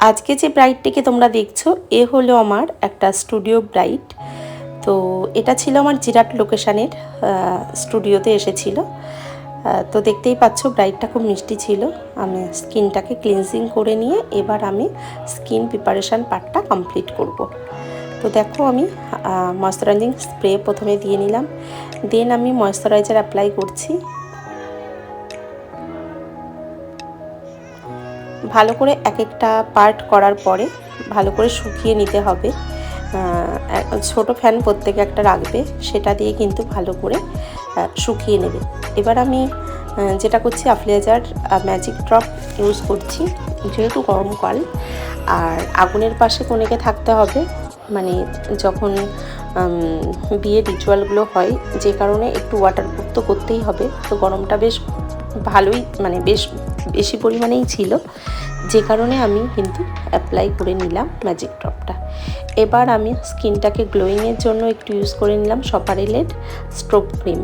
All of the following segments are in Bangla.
আজকে যে ব্রাইডটিকে তোমরা দেখছ, এ হলো আমার একটা স্টুডিও ব্রাইড তো এটা ছিল আমার জিরাট লোকেশানের স্টুডিওতে এসেছিল। তো দেখতেই পাচ্ছ ব্রাইডটা খুব মিষ্টি ছিল। আমি স্কিনটাকে ক্লিনজিং করে নিয়ে এবার আমি স্কিন প্রিপারেশান পার্টটা কমপ্লিট করব। তো দেখো আমি ময়শ্চারাইজিং স্প্রে প্রথমে দিয়ে নিলাম। দেন আমি ময়শ্চারাইজার অ্যাপ্লাই করছি। ভালো করে এক একটা পার্ট করার পরে ভালো করে শুকিয়ে নিতে হবে। ছোট ফ্যান প্রত্যেকে একটা রাখবে, সেটা দিয়ে কিন্তু ভালো করে শুকিয়ে নেবে। এবার আমি যেটা করছি, আফলেজার ম্যাজিক ড্রপ ইউজ করছি, যেহেতু গরমকাল আর আগুনের পাশে কোনেকে থাকতে হবে। মানে যখন বিয়ে রিচুয়ালগুলো হয়, যে কারণে একটু ওয়াটারপ্রুফ তো করতেই হবে। তো গরমটা বেশ ভালোই মানে বেশ বেশি পরিমাণেই ছিল। যে কারণে আমি কিন্তু অ্যাপ্লাই করে নিলাম ম্যাজিক ড্রপটা এবার আমি স্কিনটাকে গ্লোয়িংয়ের জন্য একটু ইউজ করে নিলাম সপারিলেট স্ট্রোক ক্রিম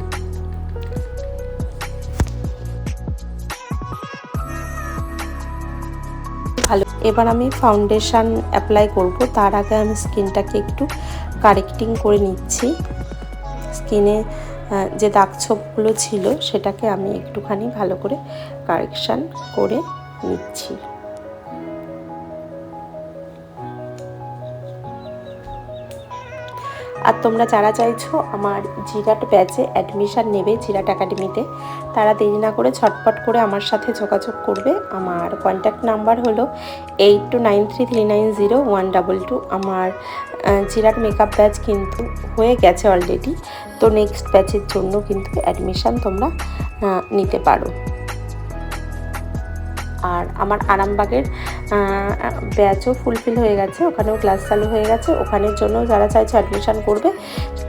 ভালো। এবার আমি ফাউন্ডেশন অ্যাপ্লাই করব। তার আগে আমি স্কিনটাকে একটু কারেক্টিং করে নিচ্ছি। স্কিনে যে দাগ ছোপগুলো ছিল সেটাকে আমি একটুখানি ভালো করে কারেকশান করে নিচ্ছি। আর তোমরা যারা চাইছো আমার জিরাট ব্যাচে অ্যাডমিশান নেবে জিরাট একাডেমিতে, তারা দেরি না করে ছটপট করে আমার সাথে যোগাযোগ করবে। আমার কন্ট্যাক্ট নাম্বার হলো eight two nine three three nine zero one double two. আমার জিরাট মেকআপ ব্যাচ কিন্তু হয়ে গেছে অলরেডি তো নেক্সট ব্যাচের জন্য কিন্তু অ্যাডমিশান তোমরা নিতে পারো। আর আমার আরামবাগের ব্যাচও ফুলফিল হয়ে গেছে, ওখানেও ক্লাস চালু হয়ে গেছে। ওখানের জন্য যারা চাইছে অ্যাডমিশান করবে,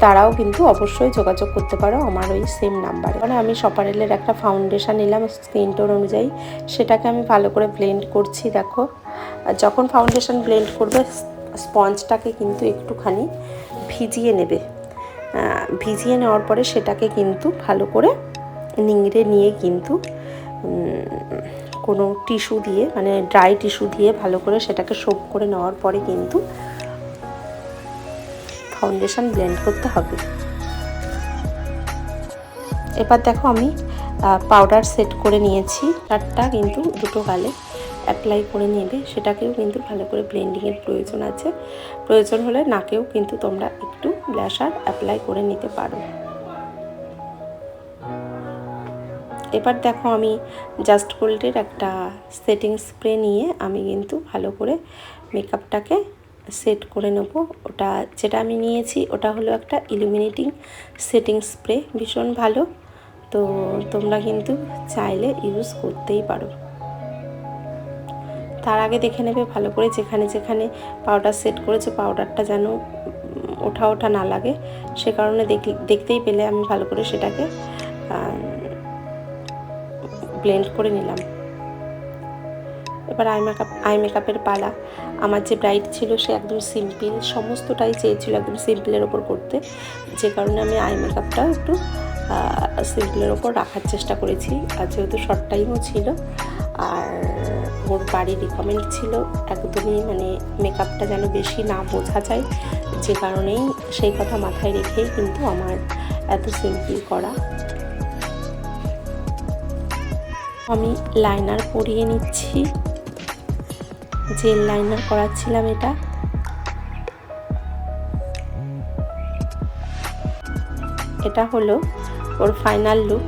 তারাও কিন্তু অবশ্যই যোগাযোগ করতে পারো আমার ওই সেম নাম্বারে মানে আমি সপারেলের একটা ফাউন্ডেশন নিলাম স্কিন টোন অনুযায়ী। সেটাকে আমি ভালো করে ব্লেন্ড করছি, দেখো। যখন ফাউন্ডেশান ব্লেন্ড করবে স্পঞ্জটাকে কিন্তু একটুখানি ভিজিয়ে নেবে। ভিজিয়ে নেওয়ার পরে সেটাকে কিন্তু ভালো করে নিংড়ে নিয়ে কিন্তু কোনো টিস্যু দিয়ে মানে ড্রাই টিস্যু দিয়ে ভালো করে সেটাকে সোপ করে নেওয়ার পরে কিন্তু ফাউন্ডেশন ব্লেন্ড করতে হবে। এবার দেখো আমি পাউডার সেট করে নিয়েছি। তারটা কিন্তু দুটো গালে অ্যাপ্লাই করে নেবে, সেটাকেও কিন্তু ভালো করে ব্লেন্ডিংয়ের প্রয়োজন আছে। প্রয়োজন হলে নাকেও কিন্তু তোমরা একটু ব্লাশার অ্যাপ্লাই করে নিতে পারো। এবার দেখো আমি জাস্ট গোল্ডের একটা সেটিং স্প্রে নিয়ে আমি কিন্তু ভালো করে মেকআপটাকে সেট করে নেব। ওটা যেটা আমি নিয়েছি, ওটা হলো একটা ইলুমিনেটিং সেটিং স্প্রে ভীষণ ভালো। তো তোমরা কিন্তু চাইলে ইউজ করতেই পারো। তার আগে দেখে নেবে ভালো করে যেখানে যেখানে পাউডার সেট করেছে পাউডারটা যেন ওঠা ওঠা না লাগে। সে কারণে দেখ- দেখতেই পেলে আমি ভালো করে সেটাকে ব্লেন্ড করে নিলাম। এবার আই মেকআপ আই মেকআপের পালা। আমার যে ব্রাইড ছিল, সে একদম সিম্পল সমস্তটাই চেয়েছিল একদম সিম্পলের ওপর করতে। যে কারণে আমি আই মেকআপটাও একটু সিম্পলের ওপর রাখার চেষ্টা করেছি। আর যেহেতু শর্ট টাইমও ছিল, আর ওর বাড়ির রিকমেন্ড ছিল, একদমই মানে মেকআপটা যেন বেশি না বোঝা যায়, যে কারণেই সেই কথা মাথায় রেখেই কিন্তু আমার এত সিম্পল করা। আমি লাইনার পরিয়ে নিচ্ছি। জেল লাইনার করাচ্ছিলাম এটা। এটা হলো ওর ফাইনাল লুক